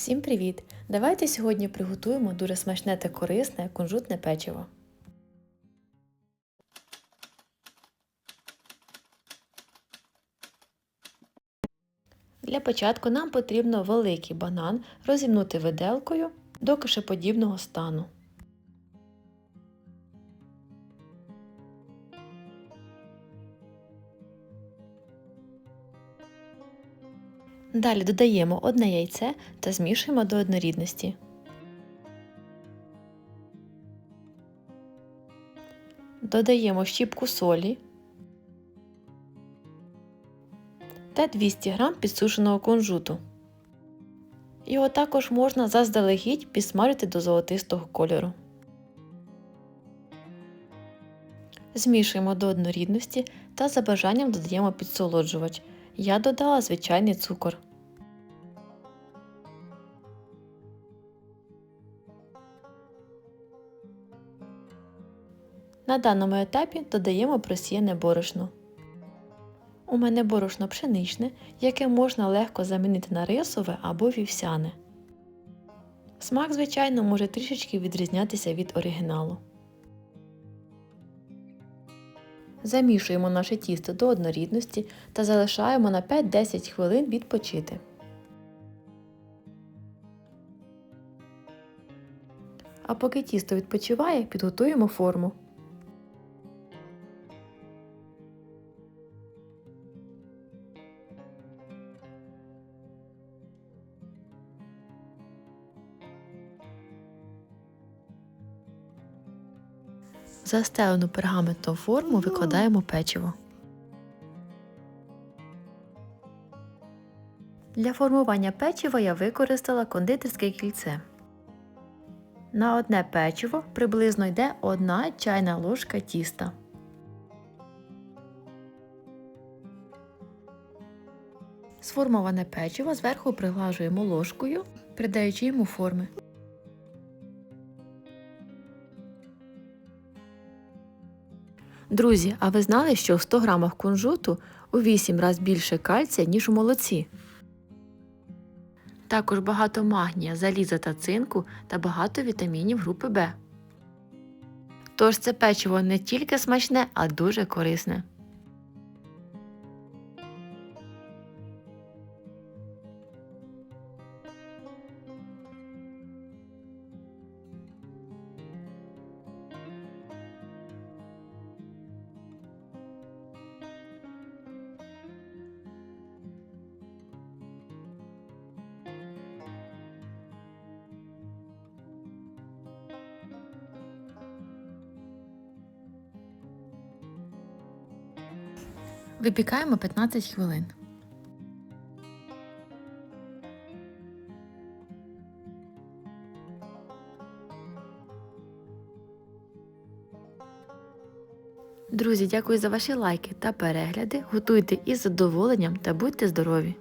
Всім привіт! Давайте сьогодні приготуємо дуже смачне та корисне кунжутне печиво. Для початку нам потрібно великий банан розімнути виделкою до кашеподібного стану. Далі додаємо одне яйце та змішуємо до однорідності. Додаємо щіпку солі та 200 г підсушеного кунжуту. Його також можна заздалегідь підсмажити до золотистого кольору. Змішуємо до однорідності та за бажанням додаємо підсолоджувач. Я додала звичайний цукор. На даному етапі додаємо просіяне борошно. У мене борошно пшеничне, яке можна легко замінити на рисове або вівсяне. Смак, звичайно, може трішечки відрізнятися від оригіналу. Замішуємо наше тісто до однорідності та залишаємо на 5-10 хвилин відпочити. А поки тісто відпочиває, підготуємо форму. Застелену пергаментом форму викладаємо печиво. Для формування печива я використала кондитерське кільце. На одне печиво приблизно йде 1 чайна ложка тіста. Сформоване печиво зверху приглажуємо ложкою, придаючи йому форми. Друзі, а ви знали, що в 100 грамах кунжуту у 8 разів більше кальція, ніж у молоці? Також багато магнія, заліза та цинку та багато вітамінів групи Б. Тож це печиво не тільки смачне, а дуже корисне. Випікаємо 15 хвилин. Друзі, дякую за ваші лайки та перегляди. Готуйте із задоволенням та будьте здорові!